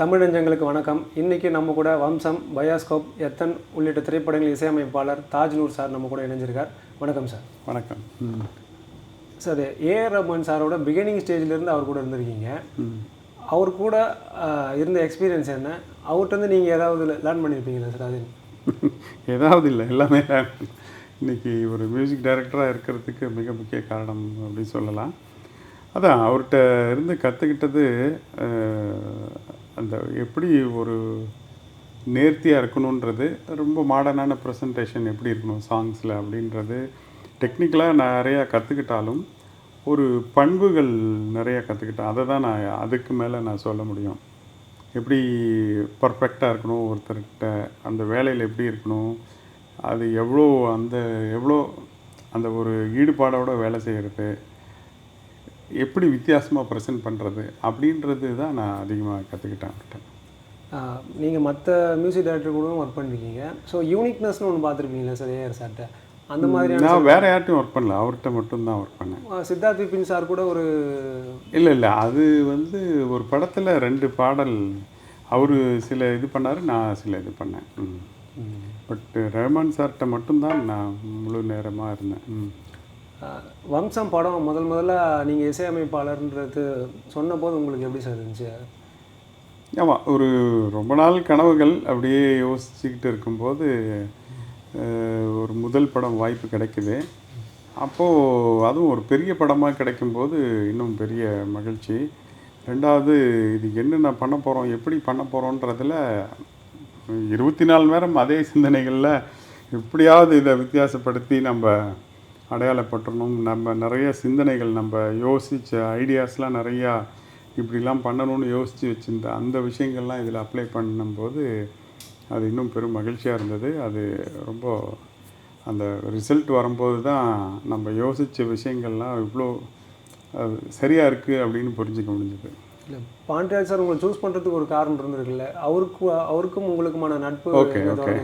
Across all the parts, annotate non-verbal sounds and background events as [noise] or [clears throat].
தமிழ் நெஞ்சங்களுக்கு வணக்கம். இன்னைக்கு நம்ம கூட வம்சம் பயாஸ்கோப் எத்தன் உள்ளிட்ட திரைப்படங்கள் இசையமைப்பாளர் தாஜ்நூர் சார் நம்ம கூட இணைஞ்சிருக்கார். வணக்கம் சார். வணக்கம். சார் ஏஆர் ரஹ்மான் சாரோட பிகினிங் ஸ்டேஜ்லேருந்து அவர் கூட இருந்திருக்கீங்க. அவர் கூட இருந்த எக்ஸ்பீரியன்ஸ் என்ன? அவர்கிட்ட நீங்கள் ஏதாவது லேர்ன் பண்ணியிருப்பீங்களா சார் அது [laughs] ஏதாவது இல்லை எல்லாமே இன்னைக்கு ஒரு மியூசிக் டைரக்டராக இருக்கிறதுக்கு மிக முக்கிய காரணம் அப்படின்னு சொல்லலாம். அதான் அவர்கிட்ட இருந்து கற்றுக்கிட்டது அந்த எப்படி ஒரு நேர்த்தியாக இருக்கணுன்றது ரொம்ப மாடர்னான ப்ரெசன்டேஷன் எப்படி இருக்கணும் சாங்ஸில் அப்படின்றது டெக்னிக்கலாக நிறையா கற்றுக்கிட்டாலும் ஒரு பண்புகள் நிறையா கற்றுக்கிட்டேன் அதை தான் நான் அதுக்கு மேலே நான் சொல்ல முடியும். எப்படி பர்ஃபெக்டாக இருக்கணும் ஒருத்தர்கிட்ட அந்த வேலையில் எப்படி இருக்கணும் அது எவ்வளோ அந்த எவ்வளோ அந்த ஒரு ஈடுபாடோட வேலை செய்கிறது எப்படி வித்தியாசமாக ப்ரெசென்ட் பண்ணுறது அப்படின்றது தான் நான் அதிகமாக கற்றுக்கிட்டேன் அவர்கிட்ட. நீங்கள் மற்ற மியூசிக் டைரக்டர் கூட ஒர்க் பண்ணிருக்கீங்க. ஸோ யூனிக்னஸ்னு ஒன்று பார்த்துருப்பீங்களா சார் ஏஆர் சார்கிட்ட அந்த மாதிரியான நான் வேறு யார்ட்டையும் ஒர்க் பண்ணல. அவர்கிட்ட மட்டும்தான் ஒர்க் பண்ணேன். சித்தார்த் விபின் சார் கூட ஒரு இல்லை இல்லை. அது வந்து ஒரு படத்தில் ரெண்டு பாடல் அவர் சில இது பண்ணார் நான் சில இது பண்ணேன். ம். பட் ரஹ்மான் சார்கிட்ட மட்டும்தான் நான் முழு நேரமாக இருந்தேன். ம். வம்சம் படம் முதல் முதல்ல நீங்கள் இசையமைப்பாளர்ன்றது சொன்னபோது உங்களுக்கு எப்படி சார் இருந்துச்சு? ஆமாம் ஒரு ரொம்ப நாள் கனவுகள் அப்படியே யோசிச்சுக்கிட்டு இருக்கும்போது ஒரு முதல் படம் வாய்ப்பு கிடைக்குது. அப்போது அதுவும் ஒரு பெரிய படமாக கிடைக்கும்போது இன்னும் பெரிய மகிழ்ச்சி. ரெண்டாவது இது என்னென்ன பண்ண போகிறோம் எப்படி பண்ண போகிறோன்றதில் இருபத்தி நாலு நேரம் அதே சிந்தனைகளில் எப்படியாவது இதை வித்தியாசப்படுத்தி நம்ம அடையாளப்பட்டுறணும். நம்ம நிறைய சிந்தனைகள் நம்ம யோசித்த ஐடியாஸ்லாம் நிறையா இப்படிலாம் பண்ணணும்னு யோசித்து வச்சுருந்த அந்த விஷயங்கள்லாம் இதில் அப்ளை பண்ணும்போது அது இன்னும் பெரும் மகிழ்ச்சியாக இருந்தது. அது ரொம்ப அந்த ரிசல்ட் வரும்போது தான் நம்ம யோசித்த விஷயங்கள்லாம் இவ்வளோ அது சரியாக இருக்குது அப்படின்னு புரிஞ்சுக்க முடிஞ்சது. இல்லை. பாண்டியாஜ் சார் உங்களை சூஸ் பண்ணுறதுக்கு ஒரு காரணம் இருந்திருக்குல்ல. அவருக்கு அவருக்கும் உங்களுக்குமான நட்பு ஓகே ஓகே?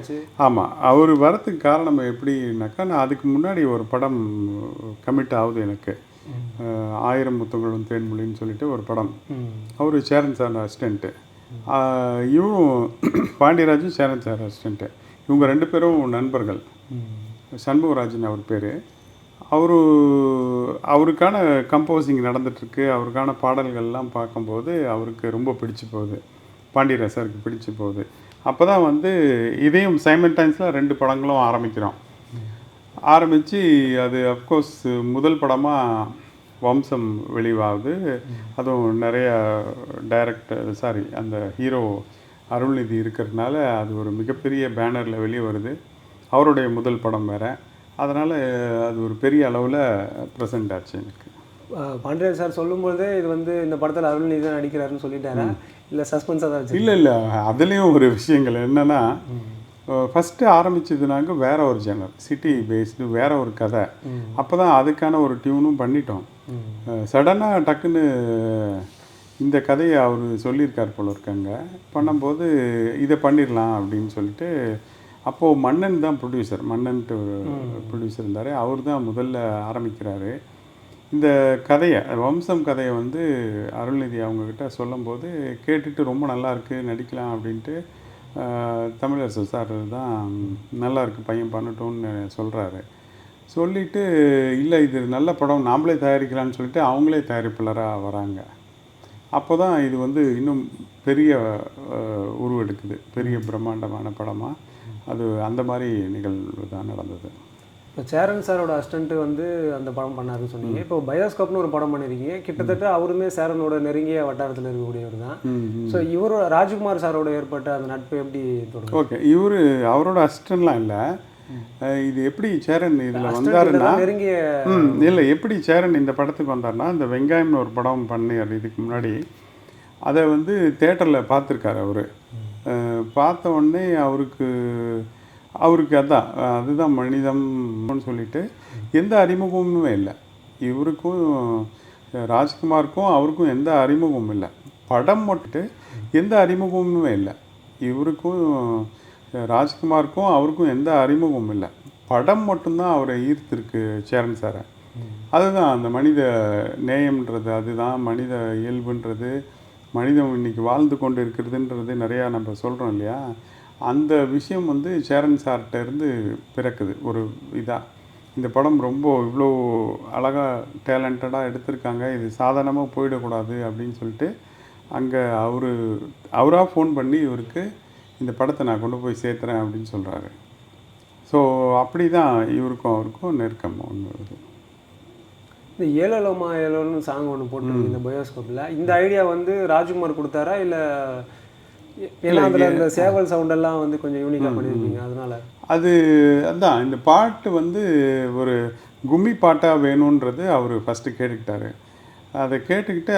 ஆமாம் அவர் வரத்துக்கு காரணம் எப்படின்னாக்கா நான் அதுக்கு முன்னாடி ஒரு படம் கமிட் ஆகுது எனக்கு. ஆயிரம் முத்தங்களும் தேன்மொழின்னு சொல்லிட்டு ஒரு படம். அவர் சேரன் சார் அசிஸ்டண்ட்டு இவரும் [clears throat] பாண்டியராஜும் சேரன் சார் அசிஸ்டண்ட்டு இவங்க ரெண்டு பேரும் நண்பர்கள். சண்முகராஜன் அவர் பேர். அவரு அவருக்கான கம்போசிங் நடந்துட்டுருக்கு. அவருக்கான பாடல்கள்லாம் பார்க்கும்போது அவருக்கு ரொம்ப பிடிச்சி போகுது. பாண்டியராஜ் சாருக்கு பிடிச்சி போகுது. அப்போ தான் வந்து இதையும் சைமல்டைன்ஸில் ரெண்டு படங்களும் ஆரம்பிக்கிறோம். ஆரம்பித்து அது அஃப்கோர்ஸ் முதல் படமாக வம்சம் வெளிவாகுது. அதுவும் நிறைய டைரக்டர் சாரி அந்த ஹீரோ அருள்நிதி இருக்கிறதுனால அது ஒரு மிகப்பெரிய பேனரில் வெளியே வருது அவருடைய முதல் படம் வேறு. அதனால் அது ஒரு பெரிய அளவில் ப்ரெசென்ட் ஆச்சு எனக்கு. பாண்டியராஜ் சார் சொல்லும்போதே இது வந்து இந்த படத்தில் அருள்நிதி தான் நடிக்கிறாருன்னு சொல்லிட்டாரா? இல்லை சஸ்பென்ஸாக தான் வச்சு இல்லை இல்லை. அதுலேயும் ஒரு விஷயங்கள் என்னென்னா ஃபஸ்ட்டு ஆரம்பிச்சதுனாக்க வேற ஒரு ஜேனர் சிட்டி பேஸ்டு வேற ஒரு கதை. அப்போ தான் அதுக்கான ஒரு டியூனும் பண்ணிட்டோம். சடனாக டக்குன்னு இந்த கதையை அவர் சொல்லியிருக்கார் போல இருக்காங்க பண்ணும்போது இதை பண்ணிடலாம் அப்படின்னு சொல்லிட்டு அப்போது மன்னன் தான் ப்ரொடியூசர் மன்னன்ட்டு ஒரு ப்ரொடியூசர் இருந்தார். அவர் தான் முதல்ல ஆரம்பிக்கிறாரு. இந்த கதையை வம்சம் கதையை வந்து அருள்நிதி அவங்கக்கிட்ட சொல்லும்போது கேட்டுட்டு ரொம்ப நல்லா இருக்குது நடிக்கலாம் அப்படின்ட்டு தமிழரசு சார் தான் நல்லா இருக்குது பையன் பண்ணட்டும்னு சொல்கிறாரு சொல்லிட்டு இல்லை இது நல்ல படம் நாமளே தயாரிக்கலாம்னு சொல்லிட்டு அவங்களே தயாரிப்பாளராக வராங்க. அப்போ தான் இது வந்து இன்னும் பெரிய உருவெடுக்குது. பெரிய பிரம்மாண்டமான படமாக அது அந்த மாதிரி நிகழ்வு தான் நடந்தது. இப்போ சேரன் சாரோட அசிஸ்டண்ட்டு வந்து அந்த படம் பண்ணாருன்னு சொன்னீங்க. இப்போ பயோஸ்கோப்னு ஒரு படம் பண்ணியிருக்கீங்க கிட்டத்தட்ட அவருமே சேரனோட நெருங்கிய வட்டாரத்தில் இருக்கக்கூடியவர் தான் ஸோ இவரோட ராஜ்குமார் சாரோட ஏற்பட்ட அந்த நட்பு எப்படி தொடங்கும் ஓகே இவர் அவரோட அசிஸ்டன்ட்லாம் இல்லை. இது எப்படி சேரன் இதில் வந்தாருன்னா நெருங்கிய இல்லை எப்படி சேரன் இந்த படத்துக்கு வந்தாருன்னா இந்த வெங்காயம்னு ஒரு படம் பண்ணியார் இதுக்கு முன்னாடி அதை வந்து தேட்டரில் பார்த்துருக்காரு அவர். பார்த்த உடனே அவருக்கு அவருக்கு அதான் அதுதான் மனிதம்னு சொல்லிட்டு எந்த அறிமுகமுமே இல்லை. இவருக்கும் ராஜ்குமாருக்கும் அவருக்கும் எந்த அறிமுகமும் இல்லை. படம் மட்டும் எந்த அறிமுகமுமே இல்லை. இவருக்கும் ராஜ்குமாருக்கும் அவருக்கும் எந்த அறிமுகமும் இல்லை. படம் மட்டும்தான் அவரை ஈர்த்திருக்கு சேரன் சாரை. அதுதான் அந்த மனித நேயம்ன்றது அதுதான் மனித இயல்புன்றது. மனிதன் இன்றைக்கி வாழ்ந்து கொண்டு இருக்கிறதுன்றது நிறையா நம்ம சொல்கிறோம் இல்லையா? அந்த விஷயம் வந்து சேரன் சார்கிட்ட இருந்து பிறக்குது. ஒரு இதாக இந்த படம் ரொம்ப இவ்வளோ அழகாக டேலண்டடாக எடுத்திருக்காங்க. இது சாதாரணமாக போயிடக்கூடாது அப்படின்னு சொல்லிட்டு அங்கே அவர் அவராக ஃபோன் பண்ணி இவருக்கு இந்த படத்தை நான் கொண்டு போய் சேர்த்துறேன் அப்படின்னு சொல்கிறாரு ஸோ அப்படி தான் இவருக்கும் அவருக்கும் நெருக்கம். ஒன்று வருது இந்த ஏழலோமா ஏழோன்னு சாங் ஒன்று போட்டிருக்கு இந்த பயோஸ்கோப்பில் இந்த ஐடியா வந்து ராஜ்குமார் கொடுத்தாரா? இல்லை ஏன்னா அதில் இந்த சேவல் சவுண்டெல்லாம் வந்து கொஞ்சம் யூனிக்காக பண்ணியிருக்கீங்க. அதனால. அது அதான் இந்த பாட்டு வந்து ஒரு கும்மி பாட்டாக வேணுன்றது அவர் ஃபஸ்ட்டு கேட்டுக்கிட்டாரு. அதை கேட்டுக்கிட்டு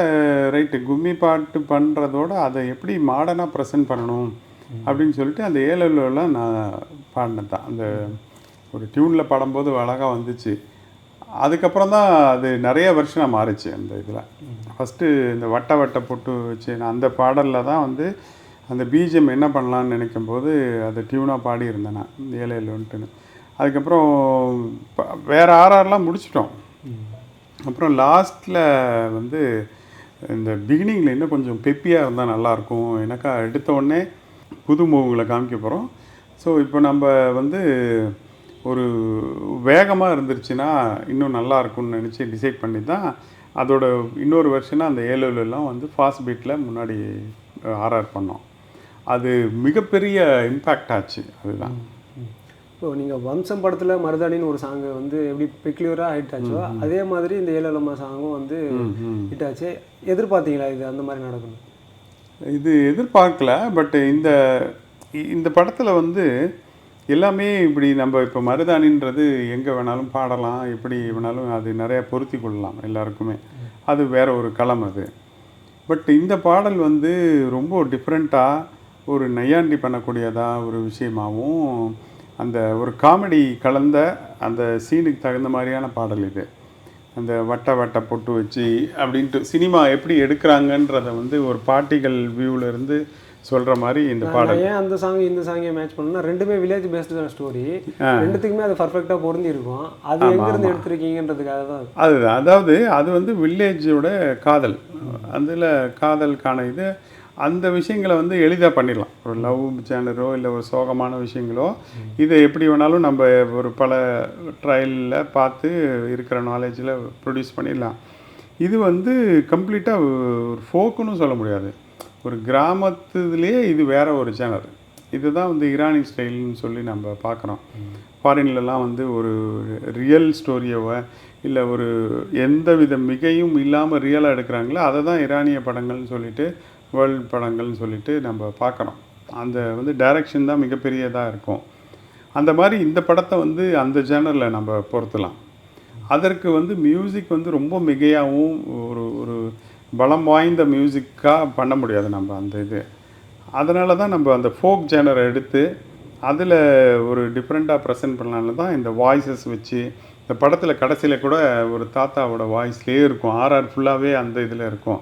ரைட்டு கும்மி பாட்டு பண்ணுறதோட அதை எப்படி மாடர்னாக ப்ரெசென்ட் பண்ணணும்? அப்படின்னு சொல்லிட்டு அந்த ஏழலாம் நான் பாடினது தான். அந்த ஒரு டியூனில் பாடும்போது அழகாக வந்துச்சு. அதுக்கப்புறம் தான் அது நிறைய வருஷம் மாறுச்சு அந்த இதில். ஃபஸ்ட்டு இந்த வட்ட வட்ட பொட்டு வச்சு நான் அந்த பாடலில் தான் வந்து அந்த பீஜம் என்ன பண்ணலான்னு நினைக்கும் போது அதை டியூனாக பாடியிருந்தேன் நான். ஏழு ஏழுன்ட்டுன்னு அதுக்கப்புறம் வேறு ஆர்ஆர்லாம் முடிச்சிட்டோம். அப்புறம் லாஸ்ட்டில் வந்து இந்த பிகினிங்கில் இன்னும் கொஞ்சம் பெப்பியாக இருந்தால் நல்லாயிருக்கும். எனக்கா எடுத்த உடனே புது மூவுகளை காமிக்க போகிறோம் ஸோ இப்போ நம்ம வந்து ஒரு வேகமாக இருந்துருச்சுன்னா இன்னும் நல்லா இருக்கும்னு நினச்சி டிசைட் பண்ணி தான் அதோட இன்னொரு வருஷனாக அந்த ஏழுலாம் வந்து ஃபாஸ்ட் பீட்டில் முன்னாடி ஆர்ஆர் பண்ணோம். அது மிகப்பெரிய இம்பேக்ட் ஆச்சு அதுதான். இப்போ நீங்கள் வம்சம் படத்தில் மருதாணின்னு ஒரு சாங்கு வந்து எப்படி பெக்லியூராக ஹிட் ஆச்சோ அதே மாதிரி இந்த ஏழலம்மா சாங்கும் வந்து ஹிட் ஆச்சு எதிர்பார்த்தீங்களா இது? அந்த மாதிரி நடக்கணும். இது எதிர்பார்க்கல பட் இந்த இந்த படத்தில் வந்து எல்லாமே இப்படி நம்ம இப்போ மருதாணின்றது எங்கே வேணாலும் பாடலாம் எப்படி வேணாலும் அது நிறையா பொருத்தி கொள்ளலாம் எல்லாருக்குமே. அது வேற ஒரு களம் அது. பட் இந்த பாடல் வந்து ரொம்ப டிஃப்ரெண்ட்டாக ஒரு நையாண்டி பண்ணக்கூடியதாக ஒரு விஷயமாகவும் அந்த ஒரு காமெடி கலந்த அந்த சீனுக்கு தகுந்த மாதிரியான பாடல் இது. அந்த வட்ட வட்ட பொட்டு வச்சு அப்படின்ட்டு சினிமா எப்படி எடுக்கிறாங்கன்றத வந்து ஒரு பாட்டிகள் வியூவிலேருந்து இருந்து சொல்கிற மாதிரி இந்த பாடல். ஏன் அந்த சாங் இந்த சாங்கை மேட்ச் பண்ணா ரெண்டுமே வில்லேஜ் பேஸ்டு தான் ஸ்டோரி ரெண்டுத்துக்குமே அது பர்ஃபெக்டாக பொருந்தி இருக்கும் அது எங்கேருந்து எடுத்திருக்கீங்கன்றதுக்காக தான் அதுதான். அதாவது அது வந்து வில்லேஜோட காதல். அதில் காதலுக்கான இது. அந்த விஷயங்களை வந்து எளிதாக பண்ணிடலாம். ஒரு லவ் சேனலோ இல்லை ஒரு சோகமான விஷயங்களோ இதை எப்படி வேணாலும் நம்ம ஒரு பல ட்ரையலில் பார்த்து இருக்கிற நாலேஜில் ப்ரொடியூஸ் பண்ணிடலாம். இது வந்து கம்ப்ளீட்டாக ஒரு ஃபோக்குன்னு சொல்ல முடியாது. ஒரு கிராமத்துலேயே இது வேற ஒரு சேனல் இதுதான் வந்து ஈரானி ஸ்டைல்னு சொல்லி நம்ம பார்க்குறோம். ஃபாரின்லலாம் வந்து ஒரு ரியல் ஸ்டோரியவை இல்லை ஒரு எந்த வித மிகையும் இல்லாமல் ரியலாக எடுக்கிறாங்களோ அதை தான் ஈரானிய படங்கள்னு சொல்லிட்டு வேர்ல்ட் படங்கள்னு சொல்லிட்டு நம்ம பார்க்குறோம். அந்த வந்து டைரக்ஷன் தான் மிகப்பெரியதாக இருக்கும். அந்த மாதிரி இந்த படத்தை வந்து அந்த ஜேனரில் நம்ம பொருத்தலாம். அதற்கு வந்து மியூசிக் வந்து ரொம்ப மிகையாகவும் ஒரு ஒரு பலம் வாய்ந்த மியூசிக்காக பண்ண முடியாது நம்ம அந்த இது. அதனால தான் நம்ம அந்த ஃபோக் ஜேனரை எடுத்து அதில் ஒரு டிஃப்ரெண்ட்டாக ப்ரெசென்ட் பண்ணலான்னு தான் இந்த வாய்ஸஸ் வச்சு இந்த படத்தில் கடைசியில் கூட ஒரு தாத்தாவோட வாய்ஸ்லேயே இருக்கும். ஆர்ஆர் ஃபுல்லாகவே அந்த இதில் இருக்கும்.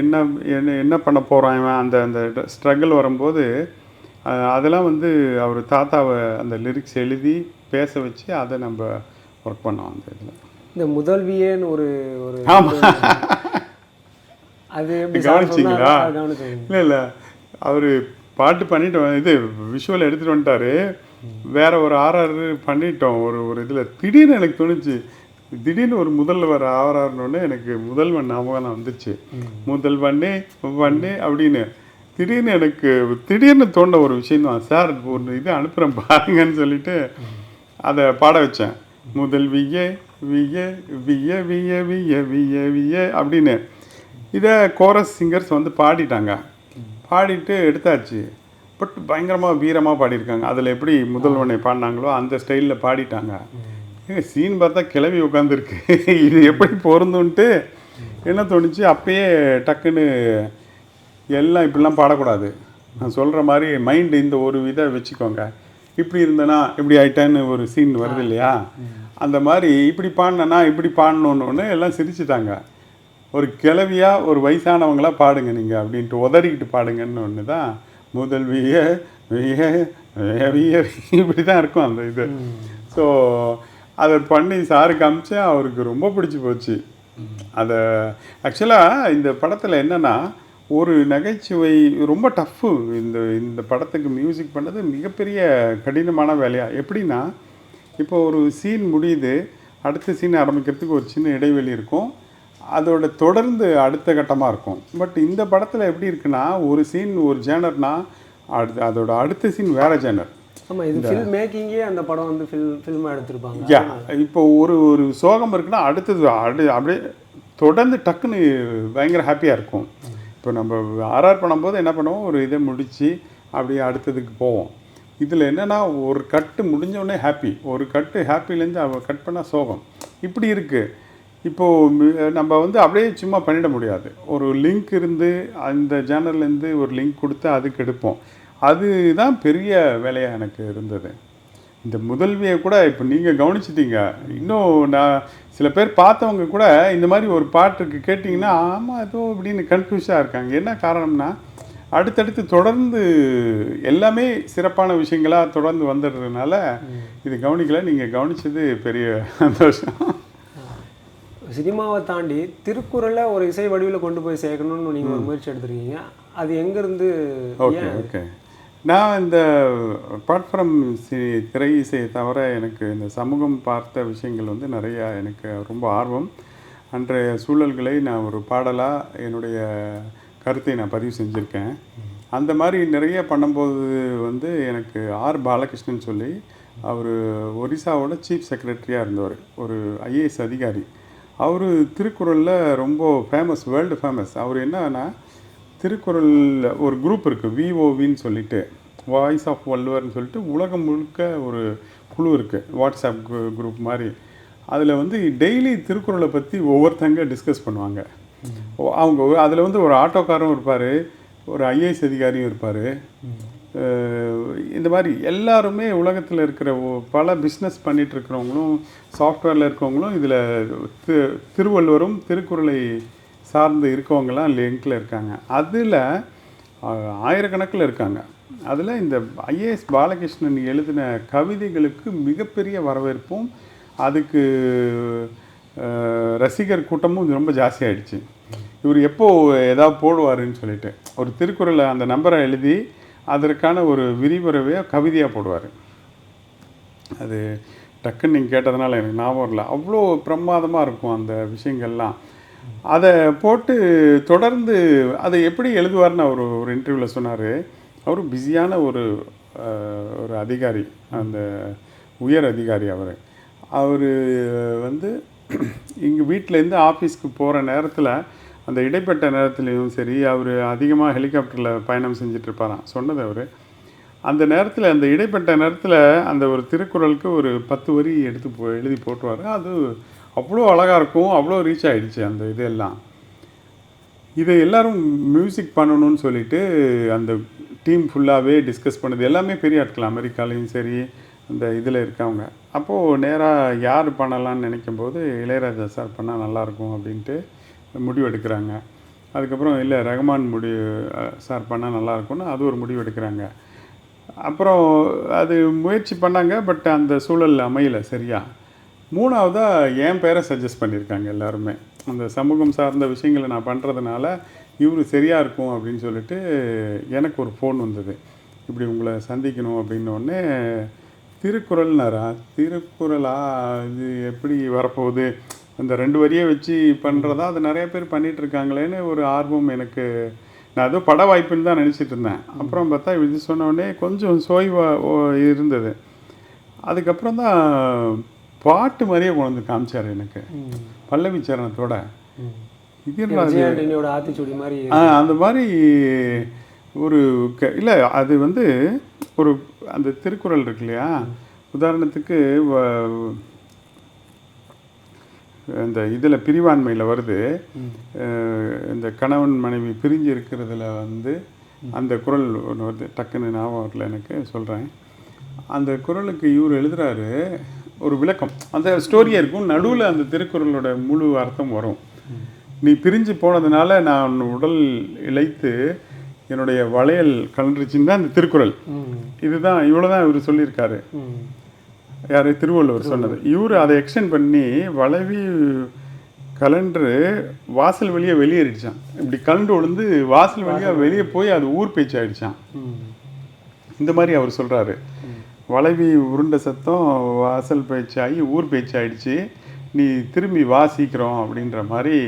என்ன என்ன என்ன பண்ண போகிறான் இவன்? அந்த அந்த ஸ்ட்ரகிள் வரும்போது அதெல்லாம் வந்து அவர் தாத்தாவை அந்த லிரிக்ஸ் எழுதி பேச வச்சு அதை நம்ம ஒர்க் பண்ணோம் அந்த இதில். இந்த முதல்வியேன்னு ஒரு ஒரு அது கவனிச்சிங்களா? இல்லை இல்லை. அவர் பாட்டு பண்ணிட்டு இது விஷுவல் எடுத்துகிட்டு வந்துட்டாரு. வேற ஒரு ஆர்ஆர் பண்ணிட்டோம். ஒரு ஒரு இதில் திடீர்னு எனக்கு தோணுச்சு. திடீர்னு ஒரு முதல்வர் ஆர்ஆர்னோடனே எனக்கு முதல்வன் ஞாபகம் வந்துச்சு. முதல்வண்ணே வண்ணே அப்படின்னு. திடீர்னு எனக்கு திடீர்னு தோன்ற ஒரு விஷயம் தான் சார் ஒரு இது அனுப்புகிறேன் பாருங்கன்னு சொல்லிட்டு அதை பாட வச்சேன். முதல் விய விய விய விய விய விய விய அப்படின்னு. இதை கோரஸ் சிங்கர்ஸ் வந்து பாடிட்டாங்க. பாடிட்டு எடுத்தாச்சு. பட் பயங்கரமாக வீரமாக பாடியிருக்காங்க. அதில் எப்படி முதல்வனை பாடினாங்களோ அந்த ஸ்டைலில் பாடிட்டாங்க. ஏங்க சீன் பார்த்தா கிளவி உட்காந்துருக்கு இது எப்படி பொருந்துன்ட்டு என்ன தோணுச்சு? அப்பயே டக்குன்னு எல்லாம் இப்படிலாம் பாடக்கூடாது. நான் சொல்கிற மாதிரி மைண்டு இந்த ஒரு இதை வச்சுக்கோங்க. இப்படி இருந்தேனா இப்படி ஆயிட்டேன்னு ஒரு சீன் வருது இல்லையா? அந்த மாதிரி இப்படி பாடினேன்னா இப்படி பாடணுன்னு எல்லாம் சிரிச்சிட்டாங்க. ஒரு கிளவியாக ஒரு வயசானவங்களாக பாடுங்க நீங்கள் அப்படின்ட்டு உதறிக்கிட்டு பாடுங்கன்னு ஒன்று தான் முதல் விய விய விய இப்படி தான் இருக்கும் அந்த இது. ஸோ அதை பண்ணி சாருக்கு அமிச்சு அவருக்கு ரொம்ப பிடிச்சி போச்சு. அதை ஆக்சுவலாக இந்த படத்தில் என்னென்னா ஒரு நகைச்சுவை ரொம்ப டஃப்பு இந்த இந்த படத்துக்கு மியூசிக் பண்ணது மிகப்பெரிய கடினமான வேலையாக எப்படின்னா இப்போ ஒரு சீன் முடியுது அடுத்த சீன் ஆரம்பிக்கிறதுக்கு ஒரு சின்ன இடைவெளி இருக்கும். அதோட தொடர்ந்து அடுத்த கட்டமாக இருக்கும். பட் இந்த படத்தில் எப்படி இருக்குன்னா ஒரு சீன் ஒரு ஜேனர்னா அடுத்து அதோட அடுத்த சீன் வேற ஜேனர் ஆமா இது ஃபில்ம் மேக்கிங்கே அந்த படம் வந்து ஃபில் ஃபில்மாக எடுத்திருப்பாங்க. யா இப்போ ஒரு ஒரு சோகம் இருக்குன்னா அடுத்தது அடு அப்படியே தொடர்ந்து டக்குன்னு பயங்கர ஹாப்பியாக இருக்கும். இப்போ நம்ம ஆர்ஆர் பண்ணும்போது என்ன பண்ணுவோம்? ஒரு இதை முடித்து அப்படியே அடுத்ததுக்கு போவோம். இதில் என்னென்னா ஒரு கட்டு முடிஞ்ச உடனே ஹாப்பி ஒரு கட்டு ஹாப்பிலேருந்து அவ கட் பண்ணால் சோகம். இப்படி இருக்குது இப்போது நம்ம வந்து அப்படியே சும்மா பண்ணிட முடியாது. ஒரு லிங்க் இருந்து அந்த ஜேனர்லேருந்து ஒரு லிங்க் கொடுத்து அதுக்கு எடுப்போம். அதுதான் பெரிய வேலையாக எனக்கு இருந்தது. இந்த முதல்வியை கூட இப்போ நீங்கள் கவனிச்சிட்டீங்க. இன்னும் நான் சில பேர் பார்த்தவங்க கூட இந்த மாதிரி ஒரு பாட்டுக்கு கேட்டிங்கன்னா ஆமாம் ஏதோ இப்படின்னு கன்ஃபியூஸாக இருக்காங்க. என்ன காரணம்னா அடுத்தடுத்து தொடர்ந்து எல்லாமே சிறப்பான விஷயங்களாக தொடர்ந்து வந்துடுறதுனால இது கவனிக்கல. நீங்கள் கவனிச்சது பெரிய சந்தோஷம். சினிமாவை தாண்டி திருக்குறளை ஒரு இசை வடிவில் கொண்டு போய் சேர்க்கணும்னு நீங்கள் ஒரு முயற்சி எடுத்திருக்கீங்க. அது எங்கேருந்து ஓகே ஓகே. நான் இந்த அப்பார்ட் ஃப்ரம் சி திரை இசையை தவிர எனக்கு இந்த சமூகம் பார்த்த விஷயங்கள் வந்து நிறையா எனக்கு ரொம்ப ஆர்வம். அன்றைய சூழல்களை நான் ஒரு பாடலாக என்னுடைய கருத்தை நான் பதிவு செஞ்சுருக்கேன். அந்த மாதிரி நிறைய பண்ணும்போது வந்து எனக்கு ஆர் பாலகிருஷ்ணன் சொல்லி அவர் ஒரிசாவோட சீஃப் செக்ரட்டரியாக இருந்தவர் ஒரு ஐஏஎஸ் அதிகாரி. அவர் திருக்குறளில் ரொம்ப ஃபேமஸ் வேர்ல்டு ஃபேமஸ் அவர் என்னன்னா திருக்குறள் ஒரு குரூப் இருக்குது விஓவின்னு சொல்லிட்டு வாய்ஸ் ஆஃப் வள்ளுவர்னு சொல்லிட்டு உலகம் முழுக்க ஒரு குழு இருக்குது வாட்ஸ்அப் குரூப் மாதிரி. அதில் வந்து டெய்லி திருக்குறளை பற்றி ஒவ்வொருத்தங்க டிஸ்கஸ் பண்ணுவாங்க. அவங்க அதில் வந்து ஒரு ஆட்டோக்காரும் இருப்பார் ஒரு ஐஏஎஸ் அதிகாரியும் இருப்பார். இந்த மாதிரி எல்லாருமே உலகத்தில் இருக்கிற பல பிஸ்னஸ் பண்ணிகிட்டு இருக்கிறவங்களும் சாஃப்ட்வேரில் இருக்கவங்களும் இதில் தி- திருவள்ளுவரும் திருக்குறளை சார்ந்து இருக்கவங்களாம் லிங்கில் இருக்காங்க. அதில் ஆயிரக்கணக்கில் இருக்காங்க. அதில் இந்த ஐஏஎஸ் பாலகிருஷ்ணன் எழுதின கவிதைகளுக்கு மிகப்பெரிய வரவேற்பும் அதுக்கு ரசிகர் கூட்டமும் ரொம்ப ஜாஸ்தியாகிடுச்சு இவர் எப்போது ஏதாவது போடுவாருன்னு சொல்லிட்டு ஒரு திருக்குறளை அந்த நம்பரை எழுதி அதற்கான ஒரு விரிவுரையை கவிதையாக போடுவார். அது டக்குன்னு நீங்கள் கேட்டதுனால எனக்கு ஞாபகம் இல்லை அவ்வளோ பிரமாதமாக இருக்கும் அந்த விஷயங்கள்லாம். அதை போட்டு தொடர்ந்து அதை எப்படி எழுதுவார்னு அவர் ஒரு இன்டர்வியூவில் சொன்னார். அவர் பிஸியான ஒரு ஒரு அதிகாரி அந்த உயர் அதிகாரி அவர். அவர் வந்து இங்கே வீட்டிலேருந்து ஆஃபீஸ்க்கு போகிற நேரத்தில் அந்த இடைப்பட்ட நேரத்துலேயும் சரி அவர் அதிகமாக ஹெலிகாப்டரில் பயணம் செஞ்சிட்ருப்பாராம். சொன்னது அவர். அந்த நேரத்தில் அந்த இடைப்பட்ட நேரத்தில் அந்த ஒரு திருக்குறளுக்கு ஒரு பத்து வரி எடுத்து போ எழுதி போட்டுவார். அது அவ்வளோ அழகாக இருக்கும் அவ்வளோ ரீச் ஆகிடுச்சு அந்த இதெல்லாம். இதை எல்லோரும் மியூசிக் பண்ணணும்னு சொல்லிட்டு அந்த டீம் ஃபுல்லாகவே டிஸ்கஸ் பண்ணது எல்லாமே பெரிய ஆட்கள் அமெரிக்காலையும் சரி அந்த இதில் இருக்கவங்க. அப்போது நேராக யார் பண்ணலான்னு நினைக்கும் போது இளையராஜா சார் பண்ணால் நல்லாயிருக்கும் அப்படின்ட்டு முடிவு எடுக்கிறாங்க அதுக்கப்புறம் இல்லை ரஹ்மான் முடிவு சார் பண்ணால் நல்லாயிருக்கும்னு அது ஒரு முடிவு எடுக்கிறாங்க அப்புறம் அது முயற்சி பண்ணாங்க பட் அந்த சூழல் அமையலை சரியா. மூணாவதாக என் பேரை சஜஸ்ட் பண்ணியிருக்காங்க எல்லாருமே. அந்த சமூகம் சார்ந்த விஷயங்களை நான் பண்ணுறதுனால இவர் சரியாக இருக்கும் அப்படின்னு சொல்லிட்டு எனக்கு ஒரு ஃபோன் வந்தது. இப்படி உங்களை சந்திக்கணும் அப்படின்னோடனே திருக்குறள்னாரா? திருக்குறளா? இது எப்படி வரப்போகுது? அந்த ரெண்டு வரியை வச்சு பண்ணுறதா அது நிறைய பேர் பண்ணிட்டு இருக்காங்களேன்னு ஒரு ஆர்வம் எனக்கு. நான் ஏதோ பட வாய்ப்புன்னு தான் நினச்சிட்டு இருந்தேன். அப்புறம் பார்த்தா இது சொன்ன உடனே கொஞ்சம் சோய்வா ஓ, இருந்தது. அதுக்கப்புறம் தான் பாட்டு மாதிரியே கொண்டு வந்து காமிச்சார் எனக்கு. பல்லவி சரணத்தோட. அந்த மாதிரி ஒரு க இல்லை அது வந்து ஒரு அந்த திருக்குறள் இருக்கு இல்லையா? உதாரணத்துக்கு இந்த இதில் பிரிவாண்மையில் வருது. இந்த கணவன் மனைவி பிரிஞ்சு இருக்கிறதுல வந்து அந்த குறள் ஒன்று வருது. டக்குன்னு ஞாபகம் வரல எனக்கு சொல்கிறேன் அந்த குறளுக்கு இவர் எழுதுறாரு ஒரு விளக்கம். அந்த ஸ்டோரியாக இருக்கும். நடுவில் அந்த திருக்குறளோட முழு அர்த்தம் வரும். நீ பிரிஞ்சு போனதுனால நான் உடல் இழைத்து என்னுடைய வளையல் கலண்டுருச்சுன்னு தான் இந்த திருக்குறள். இதுதான் இவ்வளோதான் இவர் சொல்லியிருக்காரு. யார் திருவள்ளுவர் சொன்னது. இவர் அதை எக்ஸ்டெண்ட் பண்ணி வளைவி கலண்டரு வாசல் வழியா வெளியேறிடுச்சான் இப்படி கலண்டு விழுந்து வாசல் வழியா வெளியே போய் அது ஊர் பேச்சு ஆயிடுச்சான் இந்த மாதிரி அவர் சொல்றாரு. வளைவி உருண்ட சத்தம் வாசல் பேச்சு ஆகி ஊர் பேச்சு ஆயிடுச்சு. நீ திரும்பி வா சீக்கிரம் அப்படின்ற மாதிரி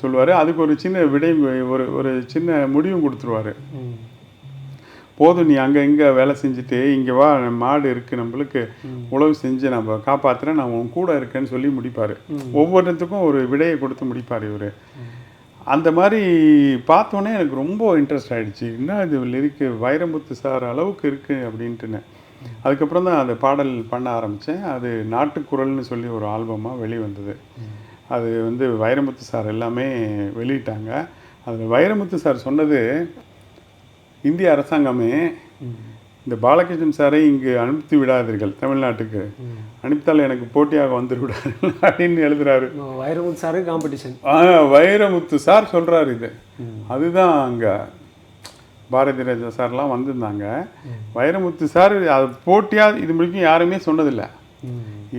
சொல்லுவாரு. அதுக்கு ஒரு சின்ன விடை ஒரு ஒரு சின்ன முடிவும் கொடுத்துருவாரு. போதும் நீ அங்கே இங்கே வேலை செஞ்சுட்டு இங்கே வா மாடு இருக்குது நம்மளுக்கு உழவு செஞ்சு நம்ம காப்பாற்றுறேன் நான் உன் கூட இருக்கேன்னு சொல்லி முடிப்பார். ஒவ்வொருத்துக்கும் ஒரு விடையை கொடுத்து முடிப்பார் இவர். அந்த மாதிரி பார்த்தோன்னே எனக்கு ரொம்ப இன்ட்ரெஸ்ட் ஆயிடுச்சு. என்ன இது லிரிக்கு வைரமுத்து சார் அளவுக்கு இருக்குது அப்படின்ட்டுன்னு. அதுக்கப்புறம் தான் அந்த பாடல் பண்ண ஆரம்பித்தேன் அது நாட்டுக்குரல்னு சொல்லி ஒரு ஆல்பமாக வெளிவந்தது. அது வந்து வைரமுத்து சார் எல்லாமே வெளியிட்டாங்க. அதில் வைரமுத்து சார் சொன்னது இந்திய அரசாங்கமே இந்த பாலகிருஷ்ணன் சாரை இங்கு அனுப்பி விடாதீர்கள் தமிழ்நாட்டுக்கு. அனுப்பித்தால் எனக்கு போட்டியாக வந்து விடாதீர்கள் [laughs] அப்படின்னு எழுதுறாரு. Vairamuthu sir competition Vairamuthu sir சொல்றாரு இது. அதுதான் அங்க பாரதி ராஜா சார்லாம் வந்திருந்தாங்க. வைரமுத்து சார் அது போட்டியா இது முடிக்கும் யாருமே சொன்னதில்லை.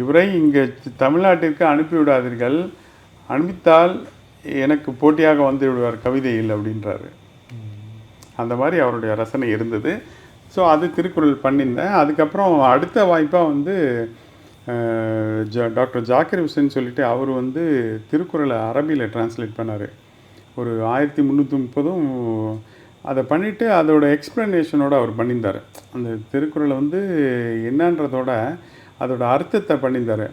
இவரை இங்கே தமிழ்நாட்டிற்கு அனுப்பி விடாதீர்கள். அனுப்பித்தால் எனக்கு போட்டியாக வந்து விடுவார் கவிதையில் அப்படின்றாரு. அந்த மாதிரி அவருடைய ரசனை இருந்தது. ஸோ அது திருக்குறள் பண்ணியிருந்தேன். அதுக்கப்புறம் அடுத்த வாய்ப்பாக வந்து ஜா டாக்டர் ஜாக்கிர் ஹுசேன் சொல்லிட்டு அவர் வந்து திருக்குறளை அரபியில் டிரான்ஸ்லேட் பண்ணார். ஒரு ஆயிரத்தி முந்நூற்றி முப்பதும் அதை பண்ணிவிட்டு அதோட எக்ஸ்ப்ளனேஷனோடு அவர் பண்ணியிருந்தார். அந்த திருக்குறளை வந்து என்னன்றதோட அதோட அர்த்தத்தை பண்ணியிருந்தார்.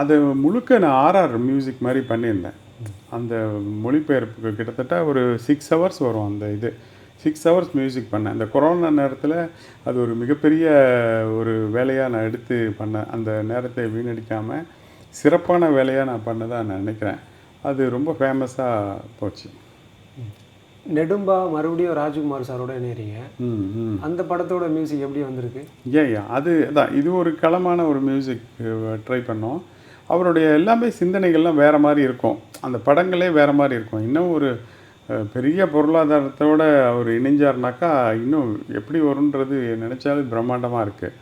அதை முழுக்க நான் ஆர்ஆர் மியூசிக் மாதிரி பண்ணியிருந்தேன். அந்த மொழிபெயர்ப்புக்கு கிட்டத்தட்ட ஒரு சிக்ஸ் ஹவர்ஸ் வரும் அந்த இது. சிக்ஸ் ஹவர்ஸ் மியூசிக் பண்ணேன். அந்த கொரோனா நேரத்தில் அது ஒரு மிகப்பெரிய ஒரு வேலையாக நான் எடுத்து பண்ணேன் அந்த நேரத்தை வீணடிக்காமல் சிறப்பான வேலையாக நான் பண்ணதாக நான் நினைக்கிறேன். அது ரொம்ப ஃபேமஸாக போச்சு. நெடும்பா மறுபடியும் ராஜ்குமார் சாரோட ம் அந்த படத்தோட மியூசிக் எப்படி வந்திருக்கு? ஏன் அது அதான் இது ஒரு களமான ஒரு மியூசிக் ட்ரை பண்ணோம். அவருடைய எல்லாமே சிந்தனைகள்லாம் வேறு மாதிரி இருக்கும். அந்த படங்களே வேறு மாதிரி இருக்கும். இன்னும் ஒரு பெரிய பொருளாதாரத்தோடு அவர் இணைஞ்சார்னாக்கா இன்னும் எப்படி வரும்ன்றது நினச்சாலே பிரம்மாண்டமாக இருக்குது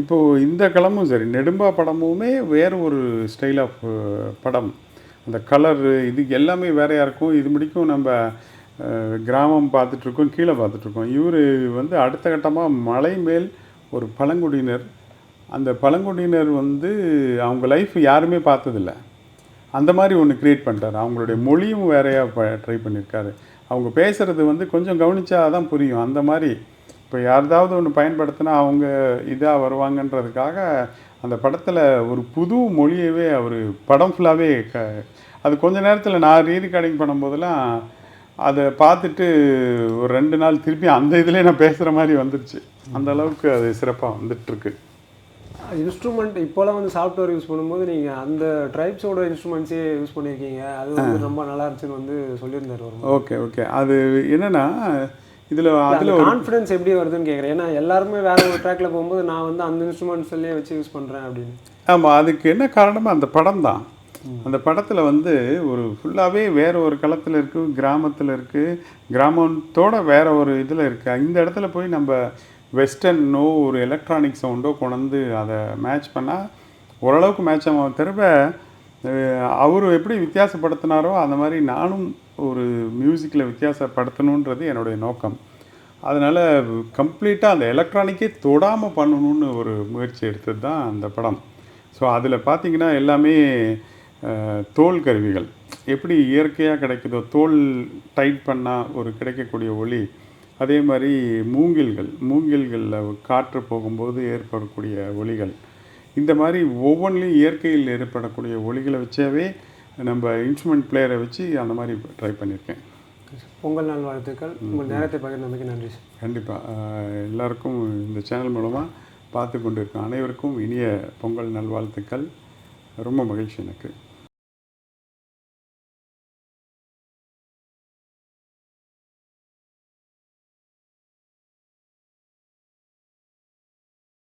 இப்போது இந்த களமும் சரி நெடும்பா படமுமே வேறு ஒரு ஸ்டைல் ஆஃப் படம். அந்த கலரு இது எல்லாமே வேறையாக இருக்கும் இது முடிக்கும் நம்ம கிராமம் பார்த்துட்ருக்கோம் கீழே பார்த்துட்ருக்கோம். இவர் வந்து அடுத்த கட்டமாக மலை மேல் ஒரு பழங்குடியினர். அந்த பழங்குடியினர் வந்து அவங்க லைஃப் யாருமே பார்த்ததில்ல. அந்த மாதிரி ஒன்று க்ரியேட் பண்ணிட்டார். அவங்களுடைய மொழியும் வேறையாக ட்ரை பண்ணியிருக்காரு அவங்க பேசுகிறது வந்து கொஞ்சம் கவனிச்சா தான் புரியும். அந்த மாதிரி இப்போ யாராவது ஒன்று பயன்படுத்தினா அவங்க இதாக வருவாங்கன்றதுக்காக அந்த படத்தில் ஒரு புது மொழியவே அவர் படம் ஃபுல்லாகவே க அது கொஞ்ச நேரத்தில் நான் ரீரிகார்டிங் பண்ணும்போதெல்லாம் அதை பார்த்துட்டு ஒரு ரெண்டு நாள் திருப்பி அந்த இதிலே நான் பேசுகிற மாதிரி வந்துருச்சு. அந்த அளவுக்கு அது சிறப்பாக வந்துட்டுருக்கு. இன்ஸ்ட்ருமெண்ட் இப்போலாம் வந்து சாஃப்ட்வேர் யூஸ் பண்ணும்போது நீங்கள் அந்த ட்ரைப்ஸோட இன்ஸ்ட்ருமெண்ட்ஸே யூஸ் பண்ணியிருக்கீங்க அது வந்து ரொம்ப நல்லா இருந்துச்சுன்னு வந்து சொல்லியிருந்தார். Okay okay. அது என்னன்னா இதில் அதில் கான்ஃபிடன்ஸ் எப்படி வருதுன்னு கேட்குறேன் ஏன்னா எல்லாருமே வேற ஒரு ட்ராக்ல போகும்போது நான் வந்து அந்த இன்ஸ்ட்ருமெண்ட்ஸ்லேயே வச்சு யூஸ் பண்ணுறேன் அப்படின்னு. ஆமாம் அதுக்கு என்ன காரணமா அந்த படம் தான். அந்த படத்தில் வந்து ஒரு ஃபுல்லாகவே வேற ஒரு களத்தில் இருக்குது கிராமத்தில் இருக்குது கிராமத்தோட வேற ஒரு இதில் இருக்குது இந்த இடத்துல போய் நம்ம வெஸ்டர்னோ ஒரு எலக்ட்ரானிக் சவுண்டோ கொண்டு அதை மேட்ச் பண்ணால் ஓரளவுக்கு மேட்ச் ஆகும். திரும்ப அவர் எப்படி வித்தியாசப்படுத்தினாரோ அந்த மாதிரி நானும் ஒரு மியூசிக்கில் வித்தியாசப்படுத்தணுன்றது என்னுடைய நோக்கம். அதனால் கம்ப்ளீட்டாக அந்த எலக்ட்ரானிக்கே தொடாமல் பண்ணணும்னு ஒரு முயற்சி எடுத்தது தான் அந்த படம். ஸோ அதில் பார்த்தீங்கன்னா எல்லாமே தோல் கருவிகள். எப்படி இயற்கையாக கிடைக்குதோ தோல் டைட் பண்ணால் ஒரு கிடைக்கக்கூடிய ஒளி அதே மாதிரி மூங்கில்கள் மூங்கில்களில் காற்று போகும்போது ஏற்படக்கூடிய ஒளிகள் இந்த மாதிரி ஒவ்வொன்றிலையும் இயற்கையில் ஏற்படக்கூடிய ஒளிகளை வச்சாவே நம்ம இன்ஸ்ட்ருமெண்ட் பிளேயரை வச்சு அந்த மாதிரி ட்ரை பண்ணியிருக்கேன் பொங்கல் நாள் வாழ்த்துக்கள். உங்கள் நேரத்தை பகிர்ந்தமைக்கு நன்றி கண்டிப்பாக எல்லாருக்கும் இந்த சேனல் மூலமாக பார்த்து கொண்டிருக்கும் அனைவருக்கும் இனிய பொங்கல் நல்வாழ்த்துக்கள். ரொம்ப மகிழ்ச்சி எனக்கு.